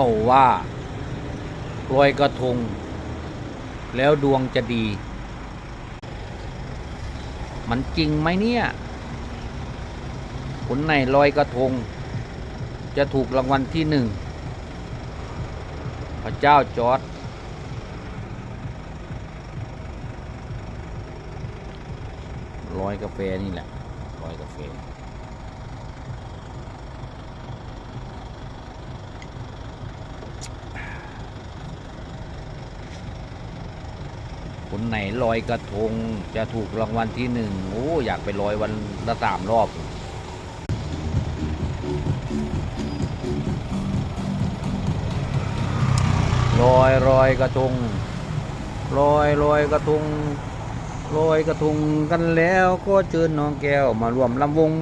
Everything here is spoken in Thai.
เขาว่าลอยกระทง แล้วดวงจะดี มันจริงไหมเนี่ยคนไหนลอยกระทง จะถูกรางวัลที่หนึ่งพระเจ้าจอร์ดลอยกาแฟนี่แหละลอยกาแฟ คนไหนลอยกระทงจะถูกรางวัลที่หนึ่งโอ้อยากไปลอยวันละสามรอบลอยลอยกระทงลอยลอยกระทงลอยกระทงกันแล้วก็เชิญน้องแก้วมาร่วมลำวง